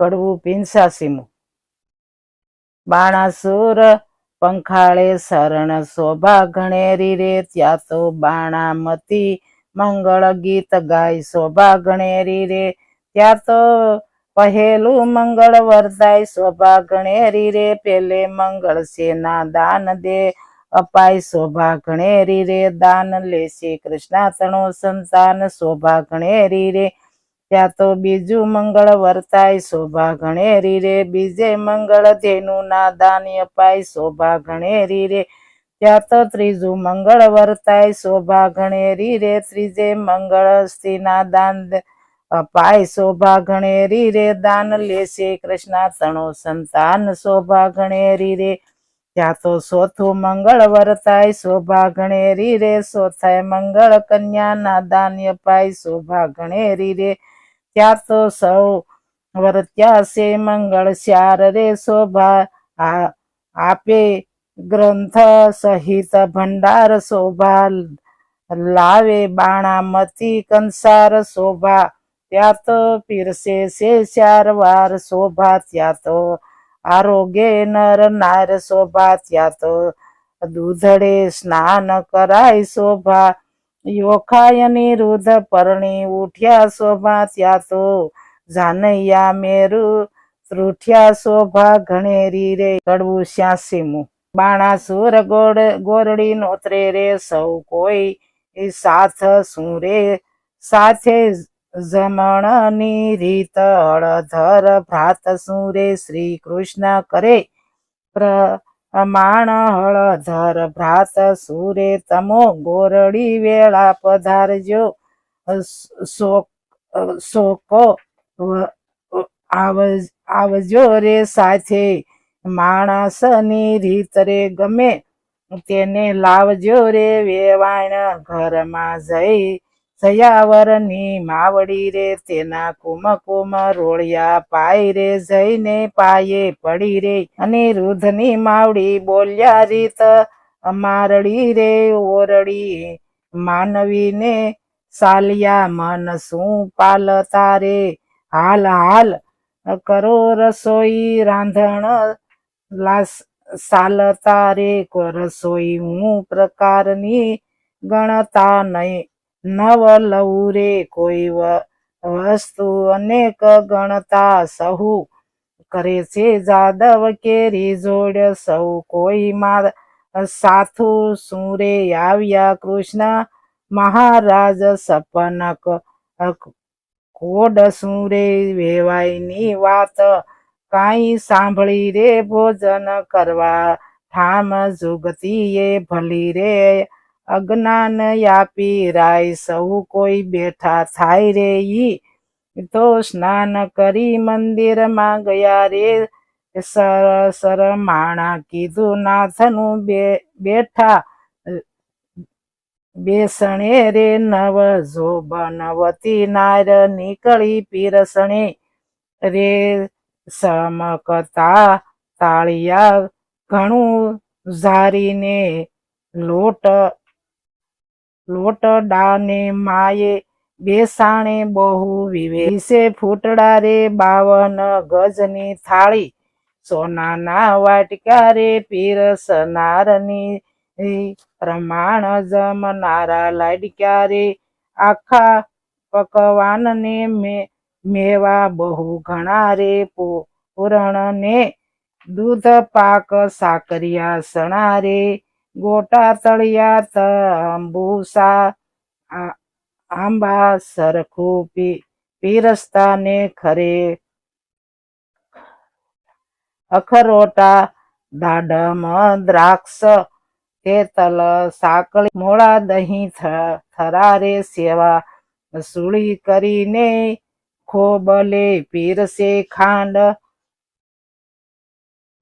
કડવું પિંસાસીમું બાણાસુર પંખાળે શરણ શોભા ગણેરી રે ત્યાં તો બાણામતી મંગળ ગીત ગાય. શોભા ગણેરી રે ત્યાં તો પહેલું મંગળ વરદાય શોભા ગણેરી રે પેલે મંગળ સેના દાન દે, અપાય. શોભા ગણેરી રે દાન લેશે કૃષ્ણા, તણો સંતાન. શોભા ગણેરી રે ત્યાં તો બીજું મંગળ વર્તાય શોભા ગણેરી રે. બીજે મંગળ ધેનું ના દાની અપાય શોભા ગણેરી રે. ત્યાં તો ત્રીજું મંગળ વર્તાય શોભા ગણેરી રે. ત્રીજે મંગળ સ્ત્રીના દાન અપાય શોભા ગણેરી રે. દાન લેશે કૃષ્ણ તણો સંતાન શોભા ગણેરી રે. ત્યાં તો ચોથું મંગળ વર્તાય શોભા ગણેરી રે. ચોથાય મંગળ કન્યાના દાન અપાય શોભા ગણેરી રે. ત્યાં તો સૌ વર્ત્યા છે મંગળ શ્યાર રે શોભા આપે ગ્રંથ સહિત ભંડાર શોભા લાવે બાણામતી કંસાર શોભા ત્યાં તો પીરસે સે ચાર વાર શોભા ત્યાં તો આરોગ્ય નર નાર શોભા ત્યાં દૂધડે સ્નાન કરાય શોભા યોખાય નિરુદ્ધ પરણી ઉઠ્યા શોભા ત્યાં તો જાનૈયા મેરુ ત્રુઠ્યા શોભા ઘણેરી રે કડવું શ્યાસીમું બાણાસુર ગોળ ગોરડી નોતરે રે સૌ કોઈ સાથ શું રે? સાથે જમણની રીત હળધર ભ્રાત શું રે? શ્રી કૃષ્ણ કરે પ્રમાણ હળધર ભ્રાત સુરે તમો ગોરડી વેળા પધારજો. શોક આવજો રે સાથે. માણસની રીત રે ગમે તેને લાવજો રે વેવાણ ઘરમાં જઈ. જયાવરની માવડી રે, તેના કુમકુમ રોળિયા પાય રે, જઈને પાયે પડી રે. અને રૂધની માવડી બોલ્યા, રીત અમારડી રે, ઓરડી માનવીને સાલિયા મન શું પાલતા રે? હાલ હાલ કરો રસોઈ રાંધણ, લાસ સાલતા રે. રસોઈ હું પ્રકારની ગણતા નહીં. નવ લવરે કોઈ વસ્તુ અનેક ગણતા સહુ કરે છે. જાદવ કેરી જોડ સૌ કોઈ માર સાથુ સુરે આવ્યા કૃષ્ણ મહારાજ સપનક કોડ સુરે વેવાયની વાત કાંઈ સાંભળી રે ભોજન કરવા ઠામ જુગતીએ ભલી રે અજ્ઞાન યાપી રાય સૌ કોઈ બેઠા થાય રે ઈ. તો સ્નાન કરી મંદિરમાં ગયા રે. સર સર માણા કીધું નાથનું બે, બેઠા. બેસણે રે નવ જોબનવતી નાર નીકળી પીરસણે. રે સમકતા તાળિયા ઘણું ઝારીને લોટ લોટડાને માયે બેસાણે, બહુ વિવેશે ફૂટડા રે, બાવન ગજની થાળી. સોનાના વાટકા રે પીરસનારની પ્રમાણ જમનારા લાડક્યા રે. આખા પકવાનને મેવા બહુ ઘણા રે. પૂરણને દૂધ, પાક, સાકરિયા, સણા રે. ગોટા તળિયા તંબુસા આંબા સરખું પી પીરસતા ને ખરે અખરોટા દાડમ દ્રાક્ષ તેતલ સાકળી મોળા દહીં થરારે સેવા સુળી કરીને ખોબલે પીરસે ખાંડ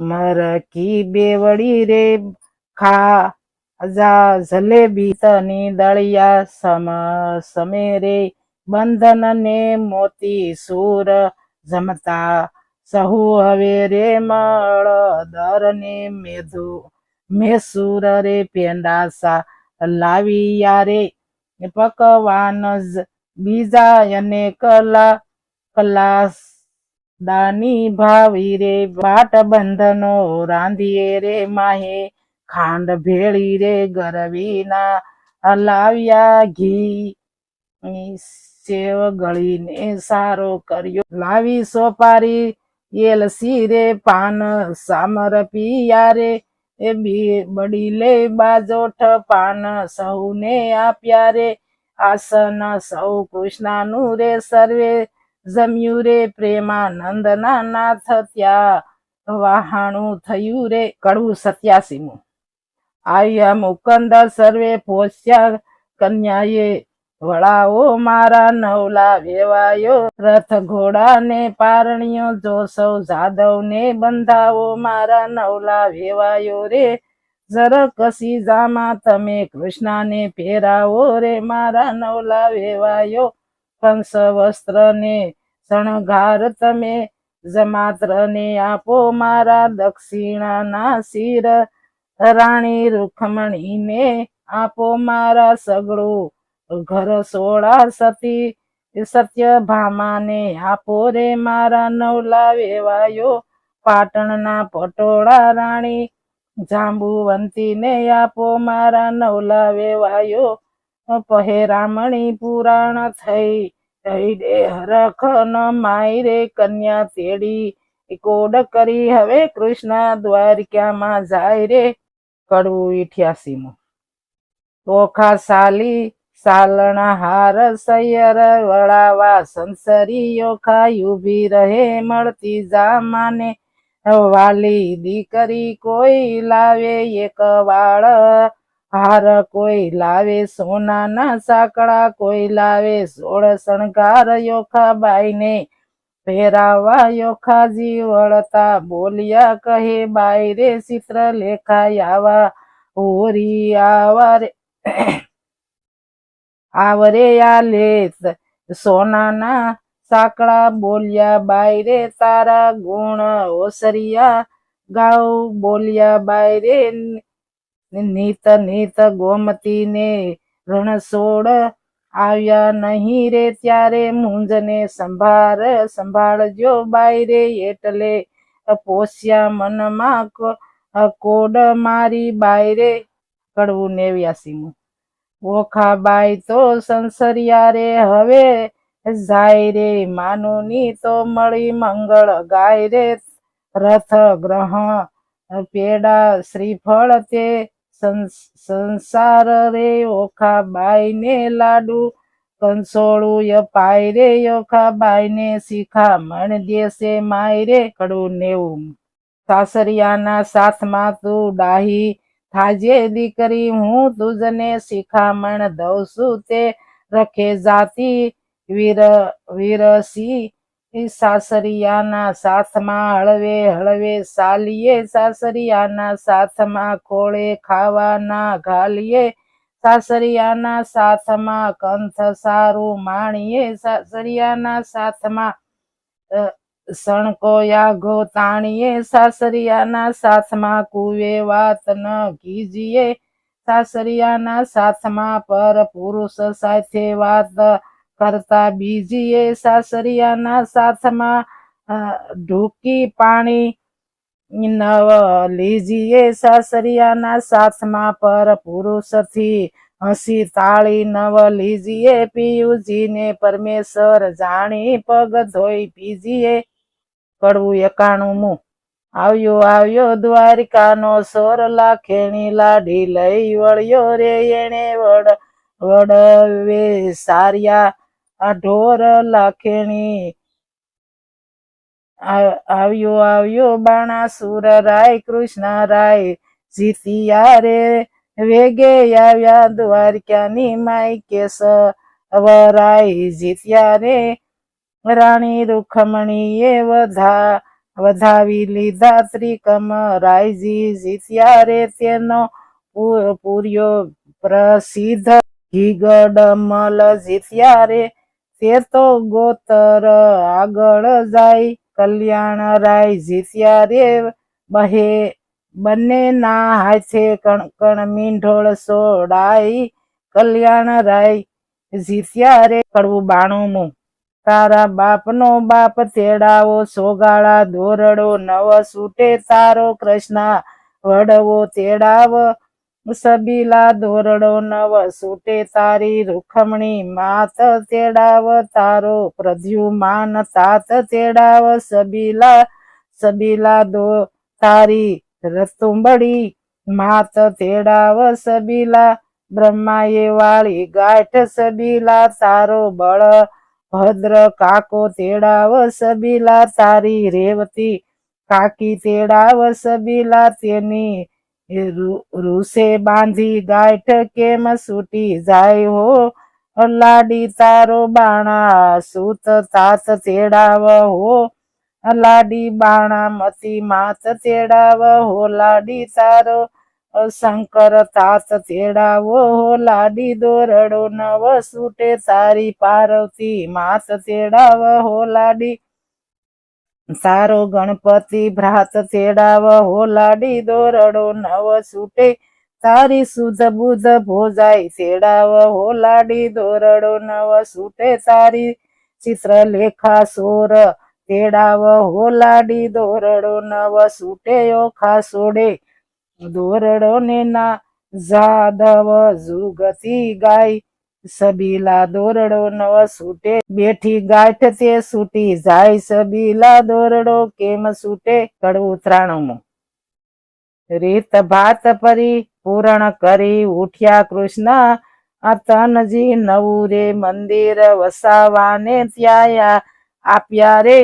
મરકી બેવડી રે ખા જલેબી તની દળિયા સમ સમેરે બંધન ને મોતી સૂર જમતા સહુ હવે રે મળ દર ને મેધુ મેસૂર રે પેંડા સા લાવિયા રે પકવાન બીજા અને કલા કલા દાની ભાવી રે વાટ બંધનો રાંધીએ રે માહે ખાંડ ભેળી રે ગરવીના લાવ્યા ઘી. સેવ ગળીને સારો કર્યો. લાવી સોપારી એલસી રે પાન, સામર પિયા રે. એ બી બડી લે બાજોઠ પાન સૌને આપ્યા રે. આસન સૌ કૃષ્ણનું રે સર્વે. જમ્યું રે પ્રેમાનંદના નાથ ત્યાં. વહાણું થયું રે. કડવું સત્યાસીમું. આવ્યા મુકંદ સર્વે પોષ્યા કન્યાએ વળાઓ મારા નવલા વેવાયો, રથ ઘોડા ને પારણીઓ જો સૌ જાદવ ને બંધાવો મારા નવલા વેવાયો રે જરકસી જામાં તમે કૃષ્ણને પહેરાવો રે, મારા નવલા વેવાયો કંસ વસ્ત્ર ને શણગાર તમે જમાત્ર ને આપો મારા દક્ષિણાના શિર રાણી રૂખમણીને આપો મારા સગડું. ઘર સોળા સતી સત્ય ભામાને આપો રે મારા નવલા વેવાયો. પાટણના પટોળા રાણી જાંબુવંતીને આપો મારા નવલા વેવાયો. પહેરામણી પુરાણ થઈ રે હરખ ન માય રે કન્યા તેડી. કોડ કરી હવે કૃષ્ણ દ્વારકામાં જાય રે. કડવું ઇઠ્યાસીમું. ઓખા સાલી સાલણા હાર સૈયર વળાવા સંસરી ઓખા ઊભી રહે મળતી જામાને. વાલી દીકરી કોઈ લાવે એક વાળ, હાર કોઈ લાવે સોનાના સાકડા કોઈ લાવે સોળ શણગાર યોખા બાઈને. પહેરાવા ખાજી વળતા બોલ્યા કહે, બાઈ રે, ચિત્ર લેખાય આવા, હોરી આવા રે આવરે આ લેત સોનાના સાંકળા બોલ્યા, બાઈ રે, તારા ગુણ ઓસરિયા ગાઉ. બોલ્યા, બાઈ નીત નીત ગોમતી ને રણછોડ આવ્યા નહીં રે ત્યારે મુંજને સંભાળ, સંભાળજો બાઈ રે એટલે પોસ્યા મનમાં કોડ મારી બાઈ રે કડવું નેવ્યાસીમું ઓખા બાઈ તો સંસરિયા રે, હવે જાય રે માનુની તો મળી મંગળ ગાય રે રથ ગ્રહ પેડા શ્રીફળ તે સંસાર રે ઓખા બાઈને લાડુ, કંસોળું યપાય રે ઓખા બાઈને શિખામણ દેશે માય રે કડું નેવું. સાસરિયાના સાથમાં તું ડાહી થાજે દીકરી, હું તુજને શિખામણ દઉં છું તે રખે જાતિ વીર, વીરસી સાસરિયાના સાથમાં હળવે હળવે સાલીએ સાસરિયાના સાથમાં ખોળે ખાવાના ઘાલીએ. સાસરિયાના સાથમાં કંથ સારું માણીએ. સાસરિયાના સાથમાં સણકો યાગો તાણીએ. સાસરિયાના સાથમાં કુવે વાત ન કીજીએ. સાસરિયાના સાથમાં પર પુરુષ સાથે વાત કરતા બીજીએ સાસરિયાના સાથમાં ઢૂકી પાણી નવ લીજીએ સાસરિયાના સાથમાં પર પુરુષથી હસી તાળી નવ લીજીએ પિયુજીને પરમેશ્વર જાણી પગ ધોઈ પીજીએ કડવું એકાણુંમું આવ્યો આવ્યો દ્વારિકાનો સોર લાખેણી લાડી લઈ વળ્યો રે એણે વડ, વડવે સાર્યા આ ઢોર લાખેણી આવ્યો આવ્યો બાણાસુર રાય, કૃષ્ણ રાય. જીતિયા રે, વેગે આવ્યા દ્વારકાની માય કેસ વરાય જીત્યા રે, રાણી રૂખમણીએ વધા, વધાવી લીધા ત્રિકમ રાયજી જીત્યા રે તેનો પૂર્યો પ્રસિદ્ધ ઘીગડમલ જીત્યા રે તે ગોતર આગળ જાય, કલ્યાણ રાય જીત્યા રે બહે. બંને ના હાથે કણ કણ મીંઢોળ સોડાઈ, કલ્યાણ રાય જીત્યા રે. કડવું બાણું તારા બાપનો બાપ તેડાવો, સોગાળા દોરડો, નવ સૂટે તારો કૃષ્ણ, વડવો તેડાવ. સબીલા દોરડો નવ સૂટે તારી રૂખમણી માત તેડાવ તારો પ્રદ્યુમાન તાત તેડાવ સબીલા સબીલા દો તારી રતુંબડી માત તેડાવ સબીલા બ્રહ્માએ વાળી ગાંઠ સબીલા તારો બળ ભદ્ર કાકો તેડાવ સબીલા તારી રેવતી કાકી તેડાવ સબીલા તેની રૂ- રૂસે બાંધી ગાંઠ કેમ સૂટી જાય હો? લાડી તારો બાણા સૂત તાત તેડાવ હો? લાડી બાણા મતી માત તેડાવ હો? લાડી તારો શંકર તાત તેડાવો હો? લાડી દોરડો નવ સૂટે તારી પાર્વતી માત તેડાવ હો? લાડી તારો ગણપતિ ભ્રાત તેડાવ હો લાડી દોરડો નવ સૂટે તારી સુધ બુધ ભોજાઈ તેડાવ હો લાડી દોરડો નવ સૂટે તારી ચિત્રલેખા સોર તેડાવ હો લાડી દોરડો નવ સૂટે ઓખા સોડે. દોરડો ને ના જાદવ જુગતી ગાય. સબીલા દોરડો નવ સૂટે, બેઠી ગાંઠ તે સૂટી જાય સબીલા દોરડો કેમ સૂટે? કડવું ત્રાણું રીત ભાત પરી પૂરણ કરી ઉઠ્યા કૃષ્ણ અતનજી નવું રે મંદિર વસાવાને ત્યાં આપ્યા રે.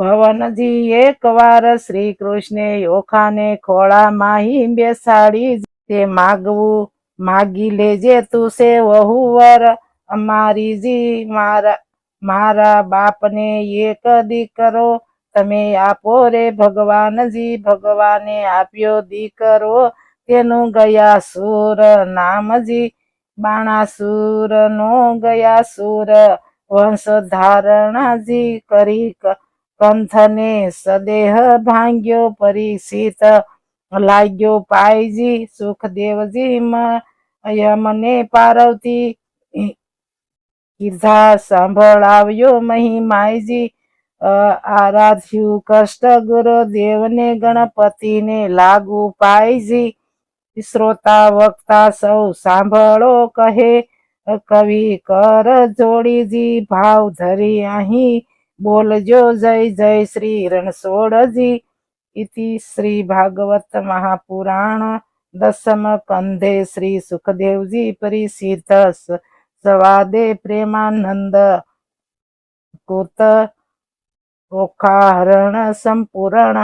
ભવનજી એકવાર શ્રી કૃષ્ણે ઓખાને ખોળા માહી બેસાડી તે માગવું માગી લેજે તું સે વહુવર અમારી મારા મારા બાપને એક દીકરો, તમે આપો રે ભગવાનજી, ભગવાને આપ્યો દીકરો, તેનું ગયા સુર નામજી બાણાસુર નો ગયા સુર વંશ ધારણાજી કરી કંથને સદેહ ભાંગ્યો પરીક્ષિત લાગ્યો પાયજી, સુખદેવજી મને પારવતી કીધા સાંભળાવ્યો મહિમાયજી માયજી. આરાધ્યું કષ્ટ ગુરુદેવને, ગણપતિને લાગુ પાયજી. શ્રોતા, વક્તા સૌ સાંભળો કહે, કવિ કર જોડીજી, ભાવ ધરી અહીં બોલજો જય જય શ્રી રણછોડજી ઇતિ શ્રી ભાગવત મહાપુરાણ દસમ કંધે શ્રી સુખદેવજી પરિસિદ્ધ સ- સવાદે પ્રેમાનંદ કૃત ઓખાહરણ સંપૂર્ણ